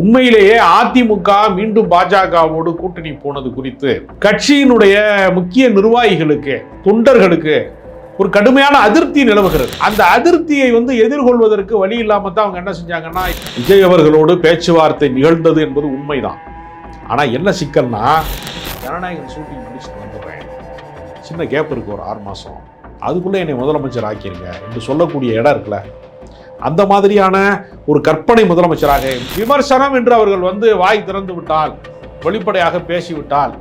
உண்மையிலேயே அதிமுக மீண்டும் பாஜகவோடு கூட்டணி போனது குறித்து கட்சியினுடைய முக்கிய நிர்வாகிகளுக்கு தொண்டர்களுக்கு ஒரு கடுமையான அதிருப்தி நிலவுகிறது. அந்த அதிருப்தியை வந்து எதிர்கொள்வதற்கு வழி இல்லாம தான் அவங்க என்ன செஞ்சாங்கன்னா விஜய் அவர்களோடு பேச்சுவார்த்தை நிகழ்ந்தது என்பது உண்மைதான். ஆனா என்ன சிக்கல்னா ஜனநாயகன் ஷூட்டிங் முடிச்சுட்டு வந்துடுறேன். சின்ன கேப் இருக்கு ஒரு ஆறு மாசம். அதுக்குள்ளே என்னை முதலமைச்சர் ஆக்கிருங்க என்று சொல்லக்கூடிய இடம் இருக்குல்ல அந்த மாதிரியான ஒரு கற்பனை முதலமைச்சராக விமர்சனம் என்று அவர்கள் வந்து வாய் திறந்து விட்டால் வெளிப்படையாக பேசிவிட்டால்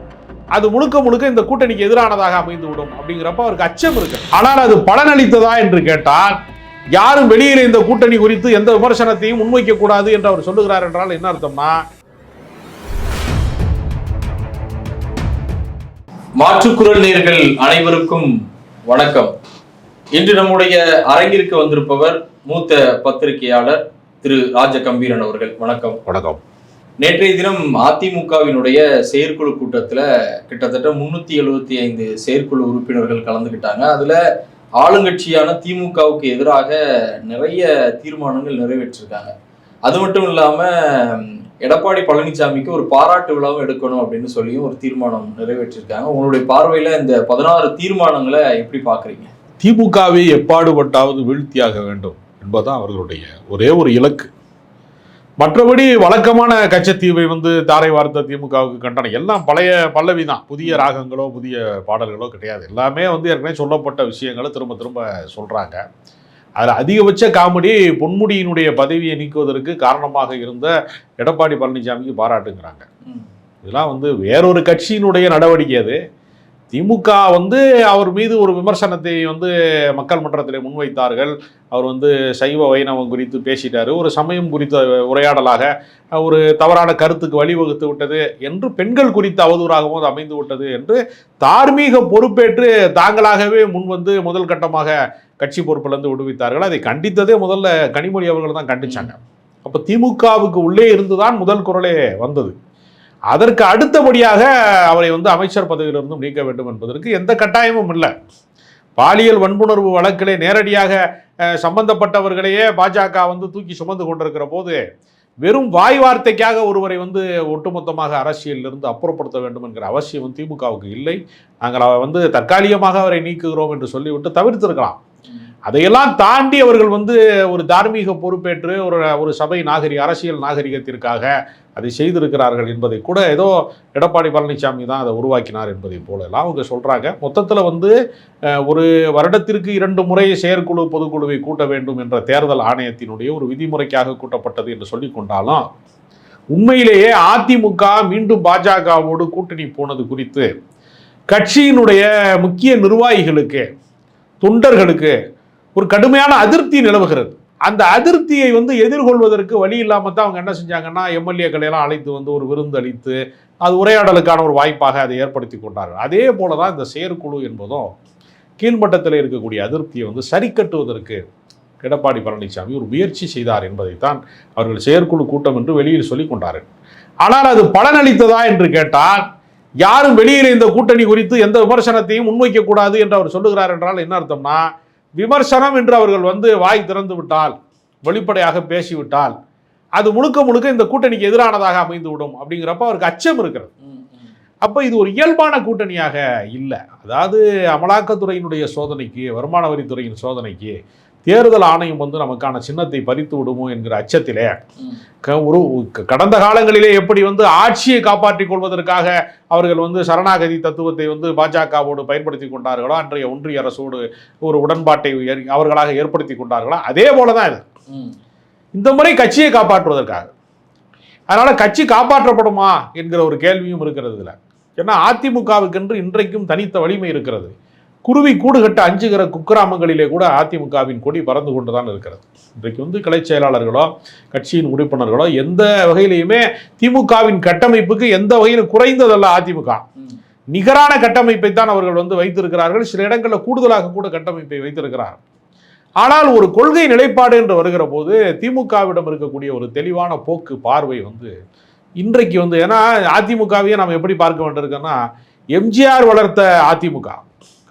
அது முழுக்க முழுக்க இந்த கூட்டணிக்கு எதிரானதாக அமைந்து விடும் அப்படிங்கிறப்ப அவருக்கு அச்சம் இருக்கு. ஆனால் அது பலனளித்ததா என்று கேட்டால் யாரும் வெளியில இந்த கூட்டணி குறித்து எந்த விமர்சனத்தையும் முன்வைக்க கூடாது என்று அவர் சொல்லுகிறார் என்றால் என்ன அர்த்தம்னா மாற்றுக்குரல் நேர்கள் அனைவருக்கும் வணக்கம். இன்று நம்முடைய அரங்கிற்கு வந்திருப்பவர் மூத்த பத்திரிகையாளர் திரு ராஜ கம்பீரன் அவர்கள். வணக்கம். வணக்கம். நேற்றைய தினம் அதிமுகவினுடைய செயற்குழு கூட்டத்துல கிட்டத்தட்ட முன்னூத்தி எழுபத்தி ஐந்து செயற்குழு உறுப்பினர்கள் கலந்துக்கிட்டாங்க அதுல ஆளுங்கட்சியான திமுகவுக்கு எதிராக நிறைய தீர்மானங்கள் நிறைவேற்றிருக்காங்க. அது மட்டும் இல்லாம எடப்பாடி பழனிசாமிக்கு ஒரு பாராட்டு விழாவும் எடுக்கணும் அப்படின்னு சொல்லியும் ஒரு தீர்மானம் நிறைவேற்றிருக்காங்க. உங்களுடைய பார்வையில இந்த பதினாறு தீர்மானங்களை எப்படி பாக்குறீங்க? திமுகவை எப்பாடுபட்டாவது வீழ்த்தியாக வேண்டும் என்பதுதான் அவர்களுடைய ஒரே ஒரு இலக்கு. மற்றபடி வழக்கமான கச்சத்தீவை வந்து தாரை வார்த்த திமுகவுக்கு கண்டனம் எல்லாம் பழைய பல்லவி தான் புதிய ராகங்களோ புதிய பாடல்களோ கிடையாது. எல்லாமே வந்து ஏற்கனவே சொல்லப்பட்ட விஷயங்களை திரும்ப திரும்ப சொல்றாங்க. அதில் அதிகபட்ச காமெடி பொன்முடியினுடைய பதவியை நீக்குவதற்கு காரணமாக இருந்த எடப்பாடி பழனிசாமிக்கு பாராட்டுங்கிறாங்க. இதெல்லாம் வந்து வேறொரு கட்சியினுடைய நடவடிக்கை அது. திமுக வந்து அவர் மீது ஒரு விமர்சனத்தை வந்து மக்கள் மன்றத்தில் முன்வைத்தார்கள். அவர் வந்து சைவ வைணவம் குறித்து பேசிட்டார். ஒரு சமயம் குறித்த உரையாடலாக ஒரு தவறான கருத்துக்கு வழிவகுத்து விட்டது என்று பெண்கள் குறித்து அவதூறாகவும் அது அமைந்து விட்டது என்று தார்மீக பொறுப்பேற்று தாங்களாகவே முன் வந்து முதல் கட்டமாக கட்சி பொறுப்பிலிருந்து விடுவித்தார்கள். அதை கண்டித்ததே முதல்ல கனிமொழி அவர்கள் தான் கண்டிச்சாங்க. அப்போ திமுகவுக்கு உள்ளே இருந்துதான் முதல் குரலே வந்தது. அதற்கு அடுத்தபடியாக அவரை வந்து அமைச்சர் பதவியிலிருந்தும் நீக்க வேண்டும் என்பதற்கு எந்த கட்டாயமும் இல்லை. பாலியல் வன்புணர்வு வழக்கிலே நேரடியாக சம்பந்தப்பட்டவர்களையே பாஜக வந்து தூக்கி சுமந்து கொண்டிருக்கிற போது வெறும் வாய் வார்த்தைக்காக ஒருவரை வந்து ஒட்டுமொத்தமாக அரசியலிலிருந்து அப்புறப்படுத்த வேண்டும் என்கிற அவசியம் திமுகவுக்கு இல்லை. நாங்கள் வந்து தற்காலிகமாக அவரை நீக்குகிறோம் என்று சொல்லிவிட்டு தவிர்த்திருக்கலாம். அதையெல்லாம் தாண்டி அவர்கள் வந்து ஒரு தார்மீக பொறுப்பேற்று ஒரு ஒரு சபை நாகரிக அரசியல் நாகரிகத்திற்காக அதை செய்திருக்கிறார்கள் என்பதை கூட ஏதோ எடப்பாடி பழனிசாமி தான் அதை உருவாக்கினார் என்பதை போல எல்லாம் அவங்க சொல்கிறாங்க மொத்தத்தில் வந்து ஒரு வருடத்திற்கு இரண்டு முறை செயற்குழு பொதுக்குழுவை கூட்ட வேண்டும் என்ற தேர்தல் ஆணையத்தினுடைய ஒரு விதிமுறைக்காக கூட்டப்பட்டது என்று சொல்லி கொண்டாலும் உண்மையிலேயே அதிமுக மீண்டும் பாஜகவோடு கூட்டணி போனது குறித்து கட்சியினுடைய முக்கிய நிர்வாகிகளுக்கு தொண்டர்களுக்கு ஒரு கடுமையான அதிருப்தி நிலவுகிறது. அந்த அதிருப்தியை வந்து எதிர்கொள்வதற்கு வழி இல்லாமல் தான் அவங்க என்ன செஞ்சாங்கன்னா எம்எல்ஏக்களை எல்லாம் அழைத்து வந்து ஒரு விருந்து அளித்து அது உரையாடலுக்கான ஒரு வாய்ப்பாக அதை ஏற்படுத்தி கொண்டார்கள். அதே போல தான் இந்த செயற்குழு என்பதும் கீழ்மட்டத்தில் இருக்கக்கூடிய அதிருப்தியை வந்து சரி கட்டுவதற்கு எடப்பாடி பழனிசாமி ஒரு முயற்சி செய்தார் என்பதைத்தான் அவர்கள் செயற்குழு கூட்டம் என்று வெளியில் சொல்லிக் கொண்டார்கள். ஆனால் அது பலனளித்ததா என்று கேட்டால் யாரும் வெளியில் இந்த கூட்டணி குறித்து எந்த விமர்சனத்தையும் முன்வைக்கக்கூடாது என்று அவர் சொல்லுகிறார் என்றால் என்ன அர்த்தம்னா விமர்சனம் என்று அவர்கள் வந்து வாய் திறந்து விட்டால் வெளிப்படையாக பேசிவிட்டால் அது முழுக்க முழுக்க இந்த கூட்டணிக்கு எதிரானதாக அமைந்து விடும் அப்படிங்கிறப்ப அவருக்கு அச்சம் இருக்கிறது. அப்போ இது ஒரு இயல்பான கூட்டணியாக இல்லை அதாவது அமலாக்கத்துறையினுடைய சோதனைக்கு வருமான வரித்துறையின் சோதனைக்கு தேர்தல் ஆணையம் வந்து நமக்கான சின்னத்தை பறித்து விடுமோ என்கிற அச்சத்திலே ஒரு கடந்த காலங்களிலே எப்படி வந்து ஆட்சியை காப்பாற்றிக் கொள்வதற்காக அவர்கள் வந்து சரணாகதி தத்துவத்தை வந்து பாஜகவோடு பயன்படுத்தி கொண்டார்களோ அன்றைய ஒன்றிய அரசோடு ஒரு உடன்பாட்டை அவர்களாக ஏற்படுத்தி கொண்டார்களோ அதே போல தான் இது. இந்த முறை கட்சியை காப்பாற்றுவதற்காக. அதனால கட்சி காப்பாற்றப்படுமா என்கிற ஒரு கேள்வியும் இருக்கிறது இதுல. ஏன்னா அதிமுகவுக்கென்று இன்றைக்கும் தனித்த வலிமை இருக்கிறது. குருவி கூடு கட்ட அஞ்சுகிற குக்கிராமங்களிலே கூட அதிமுகவின் கொடி பறந்து கொண்டுதான் இருக்கிறது. இன்றைக்கு வந்து கலை செயலாளர்களோ கட்சியின் உறுப்பினர்களோ எந்த வகையிலையுமே திமுகவின் கட்டமைப்புக்கு எந்த வகையிலும் குறைந்ததல்ல அதிமுக. நிகரான கட்டமைப்பை தான் அவர்கள் வந்து வைத்திருக்கிறார்கள். சில இடங்களில் கூடுதலாக கூட கட்டமைப்பை வைத்திருக்கிறார் ஆனால் ஒரு கொள்கை நிலைப்பாடு என்று வருகிற போது திமுகவிடம் இருக்கக்கூடிய ஒரு தெளிவான போக்கு பார்வை வந்து இன்றைக்கு வந்து ஏன்னா அதிமுகவையே நாம் எப்படி பார்க்க வேண்டியிருக்கோன்னா எம்ஜிஆர் வளர்த்த அதிமுக.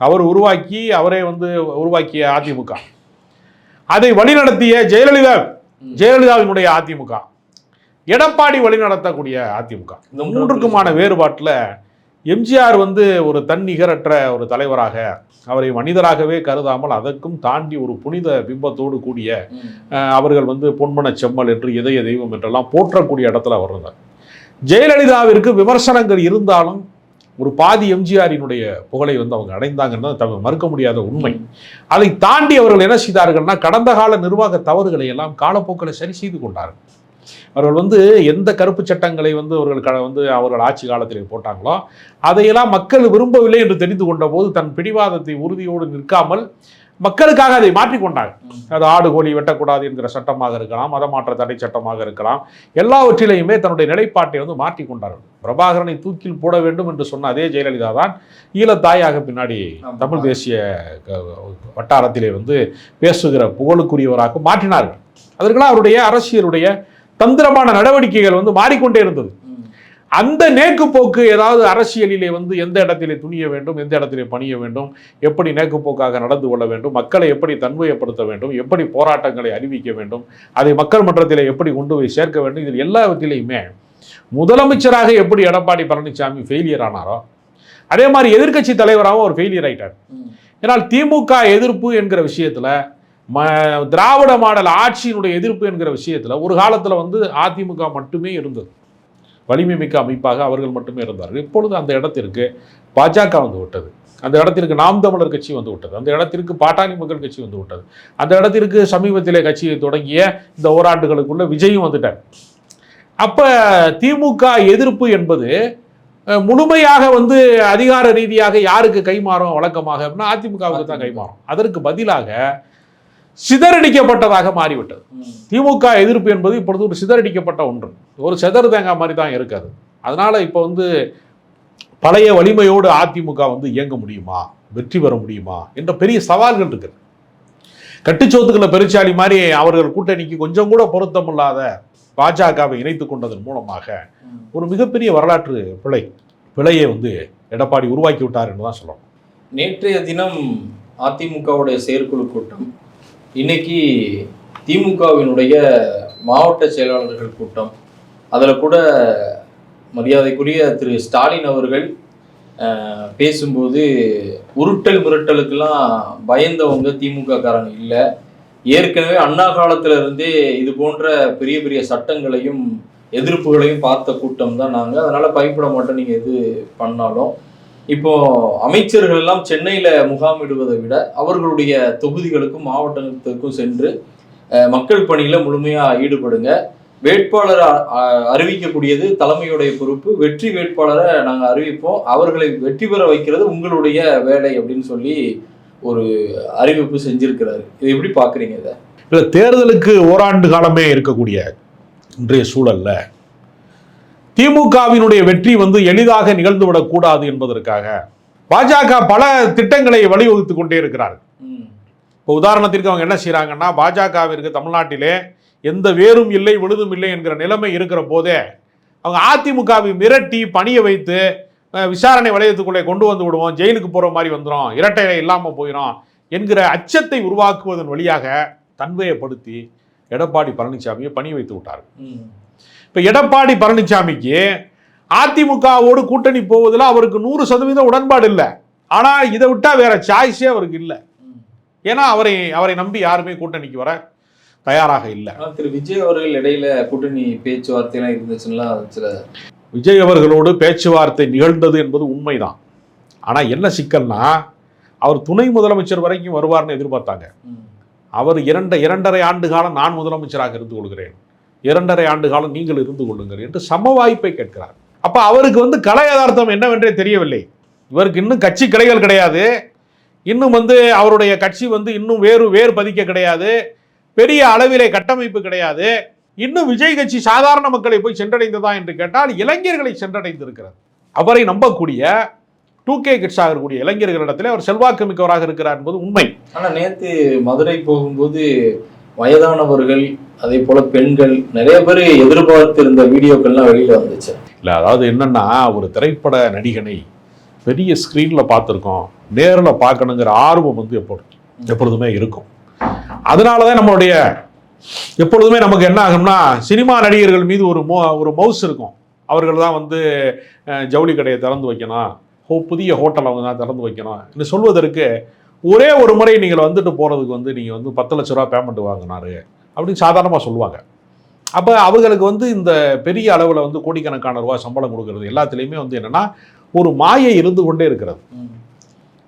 அவர் உருவாக்கி அவரே வந்து உருவாக்கிய அதிமுக. அதை வழிநடத்திய ஜெயலலிதா ஜெயலலிதாவினுடைய அதிமுக. எடப்பாடி வழி நடத்தக்கூடிய அதிமுக. இந்த மூன்றுக்குமான வேறுபாட்டில் எம்ஜிஆர் வந்து ஒரு தன்னிகரற்ற ஒரு தலைவராக அவரை மனிதராகவே கருதாமல் அதற்கும் தாண்டி ஒரு புனித பிம்பத்தோடு கூடிய அவர்கள் வந்து பொன்மன செம்மல் என்று இதய தெய்வம் என்றெல்லாம் போற்றக்கூடிய இடத்துல இருந்தார். ஜெயலலிதாவிற்கு விமர்சனங்கள் இருந்தாலும் ஒரு பாதி எம்ஜிஆரினுடைய புகழை வந்து அவங்க அடைந்தாங்கன்னு மறுக்க முடியாத உண்மை. அதை தாண்டி அவர்கள் என்ன செய்தார்கள்னா கடந்த கால நிர்வாக தவறுகளை எல்லாம் காலப்போக்கில் சரி செய்து கொண்டார்கள். அவர்கள் வந்து எந்த கருப்பு சட்டங்களை வந்து அவர்கள் வந்து அவர்கள் ஆட்சி காலத்தில் போட்டாங்களோ அதையெல்லாம் மக்கள் விரும்பவில்லை என்று தெரிந்து கொண்ட போது தன் பிடிவாதத்தை உறுதியோடு நிற்காமல் மக்களுக்காக அதை மாற்றிக்கொண்டாங்க. அது ஆடு கோழி வெட்டக்கூடாது என்கிற சட்டமாக இருக்கலாம் மதமாற்ற தடை சட்டமாக இருக்கலாம் எல்லாவற்றிலையுமே தன்னுடைய நிலைப்பாட்டை வந்து மாற்றிக் கொண்டார்கள் பிரபாகரனை தூக்கில் போட வேண்டும் என்று சொன்ன அதே ஜெயலலிதா தான் ஈழத்தாயாக பின்னாடி. தமிழ் தேசிய வட்டாரத்திலே வந்து பேசுகிற புகழுக்குரியவராக மாற்றினார்கள் அதற்கெல்லாம் அவருடைய அரசியலுடைய தந்திரமான நடவடிக்கைகள் வந்து மாறிக்கொண்டே இருந்தது அந்த அந்த நேக்குப்போக்கு ஏதாவது அரசியலிலே வந்து எந்த இடத்திலே துணிய வேண்டும் எந்த இடத்திலே பணிய வேண்டும் எப்படி நேக்குப்போக்காக நடந்து கொள்ள வேண்டும் மக்களை எப்படி தன்மையப்படுத்த வேண்டும் எப்படி போராட்டங்களை அறிவிக்க வேண்டும் அதை மக்கள் மன்றத்தில் எப்படி கொண்டு போய் சேர்க்க வேண்டும் இதில் எல்லாவற்றிலையுமே முதலமைச்சராக எப்படி எடப்பாடி பழனிசாமி ஃபெயிலியர் ஆனாரோ அதே மாதிரி எதிர்க்கட்சி தலைவராகவும் அவர் ஃபெயிலியர் ஆயிட்டார். ஏன்னால் திமுக எதிர்ப்பு என்கிற விஷயத்துல ம திராவிட மாடல் ஆட்சியினுடைய எதிர்ப்பு என்கிற விஷயத்துல ஒரு காலத்துல வந்து அதிமுக மட்டுமே இருந்தது. வலிமை மிக்க அமைப்பாக அவர்கள் மட்டுமே இருந்தார்கள். இப்பொழுது அந்த இடத்திற்கு பாஜக வந்து விட்டது. அந்த இடத்திற்கு நாம் தமிழர் கட்சி வந்து விட்டது. அந்த இடத்திற்கு பாட்டாளி மக்கள் கட்சி வந்து விட்டது. அந்த இடத்திற்கு சமீபத்திலே கட்சியை தொடங்கிய இந்த ஓராண்டுகளுக்குள்ள விஜயும் வந்துட்டார். அப்ப திமுக எதிர்ப்பு என்பது முழுமையாக வந்து அதிகார ரீதியாக யாருக்கு கைமாறும் வழக்கமாக அப்படின்னா அதிமுகவுக்கு தான் கைமாறும். அதற்கு பதிலாக சிதறடிக்கப்பட்டதாக மாறிவிட்டது. திமுக எதிர்ப்பு என்பது இப்பொழுது ஒரு சிதறடிக்கப்பட்ட ஒன்று. ஒரு செதறு தேங்காய் மாதிரி தான் இருக்காது. அதனால இப்போ வந்து பழைய வலிமையோடு அதிமுக வந்து இயங்க முடியுமா? வெற்றி பெற முடியுமா? என்ற பெரிய சவால்கள் இருக்குது. கட்டுச்சோத்துக்களை பெருச்சாளி மாதிரி அவர்கள் கூட்டணிக்கு கொஞ்சம் கூட பொருத்தமில்லாத பாஜகவை இணைத்து கொண்டதன் மூலமாக ஒரு மிகப்பெரிய வரலாற்று பிழை பிழையை வந்து எடப்பாடி உருவாக்கி விட்டார் என்று தான் சொல்லணும். நேற்றைய தினம் அதிமுகவுடைய செயற்குழு கூட்டம் இன்னைக்கு திமுகவினுடைய மாவட்ட செயலாளர்கள் கூட்டம் அதில் கூட மரியாதைக்குரிய திரு ஸ்டாலின் அவர்கள் பேசும்போது உருட்டல் மிரட்டலுக்கெல்லாம் பயந்தவங்க திமுக காரங்க இல்லை. ஏற்கனவே அண்ணா காலத்துல இருந்தே இது போன்ற பெரிய பெரிய சட்டங்களையும் எதிர்ப்புகளையும் பார்த்த கூட்டம் தான் நாங்கள் அதனால் பயப்பட மாட்டோம் நீங்கள் எது பண்ணாலும். இப்போ அமைச்சர்கள் எல்லாம் சென்னையில முகாமிடுவதை விட அவர்களுடைய தொகுதிகளுக்கும் மாவட்டத்துக்கும் சென்று மக்கள் பணியில முழுமையா ஈடுபடுங்க. வேட்பாளர் அறிவிக்கக்கூடியது தலைமையுடைய பொறுப்பு. வெற்றி வேட்பாளரை நாங்கள் அறிவிப்போம். அவர்களை வெற்றி பெற வைக்கிறது உங்களுடைய வேலை அப்படின்னு சொல்லி ஒரு அறிவிப்பு செஞ்சிருக்கிறாரு. இது எப்படி பார்க்குறீங்க இதை? இல்லை தேர்தலுக்கு ஓராண்டு காலமே இருக்கக்கூடிய இன்றைய சூழல்ல திமுகவினுடைய வெற்றி வந்து எளிதாக நிகழ்ந்துவிடக் கூடாது என்பதற்காக பாஜக பல திட்டங்களை வழிவகுத்து கொண்டே இருக்கிறார்கள். இப்போ உதாரணத்திற்கு அவங்க என்ன செய்கிறாங்கன்னா பாஜகவிற்கு தமிழ்நாட்டிலே எந்த வேரும் இல்லை விழுதும் இல்லை என்கிற நிலைமை இருக்கிற போதே அவங்க அதிமுகவை மிரட்டி பணிய வைத்து விசாரணை வளையத்துக்குள்ளே கொண்டு வந்து விடுவோம் ஜெயிலுக்கு போகிற மாதிரி வந்துடும் இரட்டை இல்லாமல் போயிடும் என்கிற அச்சத்தை உருவாக்குவதன் வழியாக தன்மையப்படுத்தி எடப்பாடி பழனிசாமியை பணி வைத்து விட்டார்கள். இப்போ எடப்பாடி பழனிசாமிக்கு அதிமுகவோடு கூட்டணி போவதில் அவருக்கு நூறு சதவீதம் உடன்பாடு இல்லை. ஆனால் இதை விட்டா வேற சாய்ஸே அவருக்கு இல்லை. ஏன்னா அவரை அவரை நம்பி யாருமே கூட்டணிக்கு வர தயாராக இல்லை. திரு விஜய் அவர்கள் இடையில கூட்டணி பேச்சுவார்த்தைலாம் இருந்துச்சுன்னா சில விஜய் அவர்களோடு பேச்சுவார்த்தை நிகழ்ந்தது என்பது உண்மைதான். ஆனால் என்ன சிக்கல்னா அவர் துணை முதலமைச்சர் வரைக்கும் வருவார்னு எதிர்பார்த்தாங்க. அவர் இரண்டு இரண்டரை ஆண்டு காலம் நான் முதலமைச்சராக இருந்து கொள்கிறேன். இரண்டரை ஆண்டு காலம் நீங்கள் இருந்து கொள்ளுங்கள் என்று சம வாய்ப்பை கேட்கிறார். அப்போ அவருக்கு வந்து கலை யதார்த்தம் என்னவென்றே தெரியவில்லை. இவருக்கு இன்னும் கட்சி கிளைகள் கிடையாது. இன்னும் வந்து அவருடைய கட்சி வந்து இன்னும் வேறு வேறு பதிக்க கிடையாது. பெரிய அளவிலே கட்டமைப்பு கிடையாது. இன்னும் விஜய் கட்சி சாதாரண மக்களை போய் சென்றடைந்ததா என்று கேட்டால் இளைஞர்களை சென்றடைந்திருக்கிறது. அவரை நம்பக்கூடிய டூ கே கிட்ஸாக இருக்கக்கூடிய இளைஞர்களிடத்தில் அவர் செல்வாக்கு மிக்கவராக இருக்கிறார் என்பது உண்மை. ஆனால் நேற்று மதுரை போகும்போது வயதானவர்கள் அதே போல பெண்கள் நிறைய பேர் எதிர்பார்த்திருந்த வீடியோக்கள்லாம் வெளியில வந்துச்சு. இல்லை அதாவது என்னன்னா ஒரு திரைப்பட நடிகனை பெரிய ஸ்க்ரீனில் பார்த்துருக்கோம். நேரில் பார்க்கணுங்கிற ஆர்வம் வந்து எப்பொழுது எப்பொழுதுமே இருக்கும். அதனால தான் நம்மளுடைய எப்பொழுதுமே நமக்கு என்ன ஆகும்னா சினிமா நடிகர்கள் மீது ஒரு மோ ஒரு மவுஸ் இருக்கும். அவர்கள் தான் வந்து ஜவுளி கடையை திறந்து வைக்கணும். புதிய ஹோட்டல் அவங்க தான் திறந்து வைக்கணும். என்று சொல்வதற்கு ஒரே ஒரு முறை நீங்கள் வந்துட்டு போகிறதுக்கு வந்து நீங்கள் வந்து பத்து லட்ச ரூபா பேமெண்ட் வாங்கினாரு அப்படின்னு சாதாரணமாக சொல்லுவாங்க. அப்போ அவங்களுக்கு வந்து இந்த பெரிய அளவில் வந்து கோடிக்கணக்கான ரூபா சம்பளம் கொடுக்கறது எல்லாத்துலேயுமே வந்து என்னென்னா ஒரு மாயை இருந்து கொண்டே இருக்கிறது.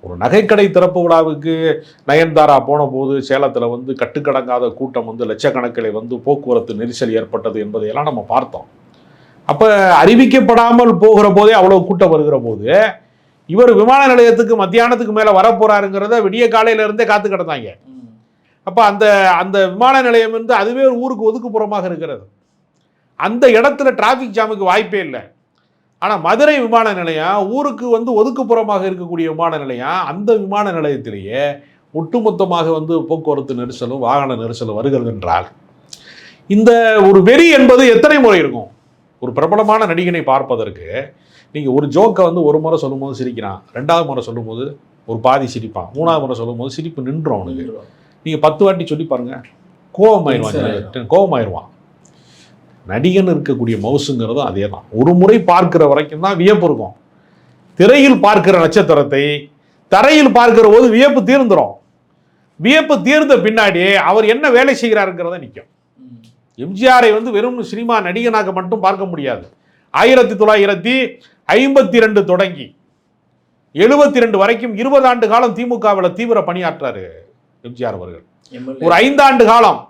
ஒரு நகைக்கடை திறப்பு விழாவுக்கு நயன்தாரா போன போது சேலத்தில் வந்து கட்டுக்கடங்காத கூட்டம் வந்து லட்சக்கணக்கில் வந்து போக்குவரத்து நெரிசல் ஏற்பட்டது என்பதையெல்லாம் நம்ம பார்த்தோம். அப்போ அறிவிக்கப்படாமல் போகிற போதே அவ்வளோ கூட்டம் வருகிற போது இவர் விமான நிலையத்துக்கு மத்தியானத்துக்கு மேலே வரப்போறாருங்கிறத விடிய காலையிலேருந்தே காத்து கிடந்தாங்க. அப்போ அந்த அந்த விமான நிலையம் வந்து அதுவே ஒரு ஊருக்கு ஒதுக்குப்புறமாக இருக்கிறது. அந்த இடத்துல டிராஃபிக் ஜாமுக்கு வாய்ப்பே இல்லை. ஆனால் மதுரை விமான நிலையம் ஊருக்கு வந்து ஒதுக்குப்புறமாக இருக்கக்கூடிய விமான நிலையம் அந்த விமான நிலையத்திலேயே ஒட்டுமொத்தமாக வந்து போக்குவரத்து நெரிசலும் வாகன நெரிசலும் வருகிறது என்றால் இந்த ஒரு வெறி என்பது எத்தனை முறை இருக்கும்? ஒரு பிரபலமான நடிகனை பார்ப்பதற்கு நீங்கள் ஒரு ஜோக்கை வந்து ஒரு முறை சொல்லும்போது சிரிக்கிறான் ரெண்டாவது முறை சொல்லும்போது ஒரு பாதி சிரிப்பான் மூணாவது முறை சொல்லும்போது சிரிப்பு நின்றோம் அவனுக்கு. நீங்கள் பத்து வாட்டி சொல்லி பாருங்க. கோபமாயிருவான் Tension கோபமாயிருவான். நடிகன் இருக்கக்கூடிய மவுசுங்கிறதும் அதே தான் ஒரு முறை பார்க்கிற வரைக்கும் தான் வியப்பு இருக்கும். திரையில் பார்க்கிற நட்சத்திரத்தை தரையில் பார்க்கிற போது வியப்பு தீர்ந்துரும். வியப்பு தீர்ந்த பின்னாடி அவர் என்ன வேலை செய்கிறாருங்கிறத நிற்கும். எம்ஜிஆரை வந்து வெறும் சினிமா நடிகனாக மட்டும் பார்க்க முடியாது. ஆயிரத்தி தொள்ளாயிரத்தி ஐம்பத்தி ரெண்டு தொடங்கி எழுபத்தி ரெண்டு வரைக்கும் இருபது ஆண்டு காலம் திமுகவில் தீவிர பணியாற்றாரு எம்ஜிஆர் அவர்கள். ஒரு ஐந்தாண்டு காலம்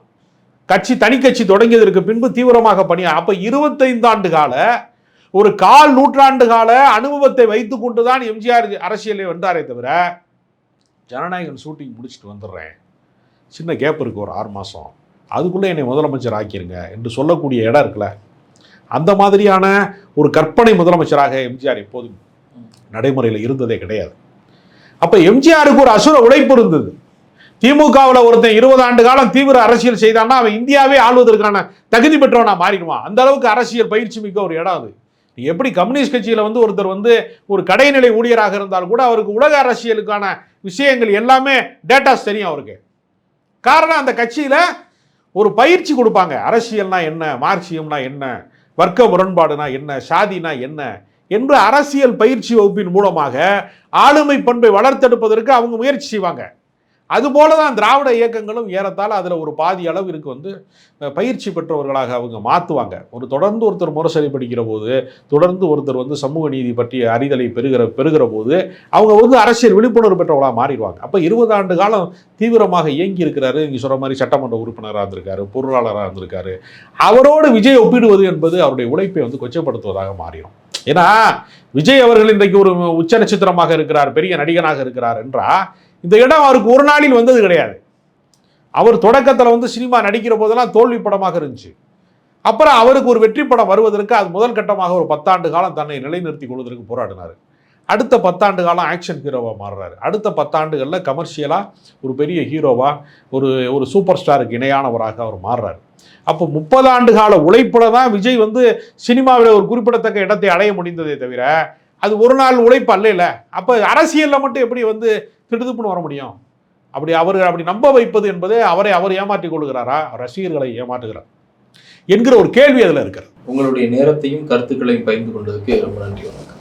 கட்சி தனி கட்சி தொடங்கியதற்கு பின்பு தீவிரமாக பணியா அப்ப இருபத்தைந்து ஆண்டு கால ஒரு கால் நூற்றாண்டு கால அனுபவத்தை வைத்துக் கொண்டுதான் எம்ஜிஆர் அரசியலை வந்தாரே தவிர ஜனநாயகன் ஷூட்டிங் முடிச்சுட்டு வந்துடுறேன். சின்ன கேப் இருக்கு ஒரு ஆறு மாதம் அதுக்குள்ளே என்னை முதலமைச்சர் ஆக்கிருங்க என்று சொல்லக்கூடிய இடம் இருக்குல்ல. அந்த மாதிரியான ஒரு கற்பனை முதலமைச்சராக எம்ஜிஆர் எப்போதும் நடைமுறையில் இருந்ததே கிடையாது. அப்போ எம்ஜிஆருக்கு ஒரு அசுர உழைப்பு இருந்தது. திமுகவில் ஒருத்தன் இருபது ஆண்டு காலம் தீவிர அரசியல் செய்தான்னா அவன் இந்தியாவே ஆள்வதற்கான தகுதி பெற்றவனா மாறிடுவான். அந்த அளவுக்கு அரசியல் பயிற்சி மிக்க ஒரு இடம் அது. நீ எப்படி கம்யூனிஸ்ட் கட்சியில் வந்து ஒருத்தர் வந்து ஒரு கடைநிலை ஊழியராக இருந்தால் கூட அவருக்கு உலக அரசியலுக்கான விஷயங்கள் எல்லாமே டேட்டாஸ் தெரியும் அவருக்கு. காரணம் அந்த கட்சியில் ஒரு பயிற்சி கொடுப்பாங்க. அரசியல்னா என்ன? மார்க்சியம்னா என்ன? வர்க்க முரண்பாடுனா என்ன? சாதினா என்ன? என்று அரசியல் பயிற்சி வகுப்பின் மூலமாக ஆளுமை பண்பை வளர்த்தெடுப்பதற்கு அவங்க முயற்சி செய்வாங்க. அதுபோல தான் திராவிட இயக்கங்களும் ஏறத்தாழ அதில் ஒரு பாதி அளவிற்கு வந்து பயிற்சி பெற்றவர்களாக அவங்க மாற்றுவாங்க ஒரு தொடர்ந்து ஒருத்தர் முரசொலி படிக்கிற போது தொடர்ந்து ஒருத்தர் வந்து சமூக நீதி பற்றிய அறிதலை பெறுகிற பெறுகிற போது அவங்க வந்து அரசியல் விழிப்புணர்வு பெற்றவர்களாக மாறிடுவாங்க. அப்போ இருபது ஆண்டு காலம் தீவிரமாக இயங்கி இருக்கிறாரு இங்கே சொல்கிற மாதிரி சட்டமன்ற உறுப்பினராக இருந்திருக்காரு பொருளாளராக இருந்திருக்காரு. அவரோடு விஜய் ஒப்பிடுவது என்பது அவருடைய உழைப்பை வந்து கொச்சப்படுத்துவதாக மாறிடும். ஏன்னா விஜய் அவர்கள் இன்றைக்கு ஒரு உச்ச நட்சத்திரமாக இருக்கிறார் பெரிய நடிகனாக இருக்கிறார் என்றால் இந்த இடம் அவருக்கு ஒரு நாளில் வந்தது கிடையாது. அவர் தொடக்கத்தில் வந்து சினிமா நடிக்கிற போதெல்லாம் தோல்வி படமாக இருந்துச்சு. அப்புறம் அவருக்கு ஒரு வெற்றி படம் வருவதற்கு அது முதல் கட்டமாக ஒரு பத்தாண்டு காலம் தன்னை நிலைநிறுத்திக் கொள்வதற்கு போராடினார். அடுத்த பத்தாண்டு காலம் ஆக்ஷன் ஹீரோவாக மாறுறாரு. அடுத்த பத்தாண்டுகளில் கமர்ஷியலாக ஒரு பெரிய ஹீரோவாக ஒரு ஒரு சூப்பர் ஸ்டாருக்கு இணையானவராக அவர் மாறுறாரு. அப்போ முப்பது ஆண்டு கால உழைப்பில் தான் விஜய் வந்து சினிமாவில் ஒரு குறிப்பிடத்தக்க இடத்தை அடைய முடிந்ததே தவிர அது ஒரு நாள் உழைப்பு அல்ல இல்லை அப்போ அரசியலில் மட்டும் எப்படி வந்து திடுதுப்புன்னு வர முடியும்? அப்படி அவர் அப்படி நம்ப வைப்பது என்பதே அவரை அவர் ஏமாற்றிக் கொள்கிறாரா? ரசிகர்களை ஏமாற்றுகிறார் என்கிற ஒரு கேள்வி அதில் இருக்கிறது. உங்களுடைய நேரத்தையும் கருத்துக்களையும் பகிர்ந்து கொண்டதுக்கு ரொம்ப நன்றி வணக்கம்.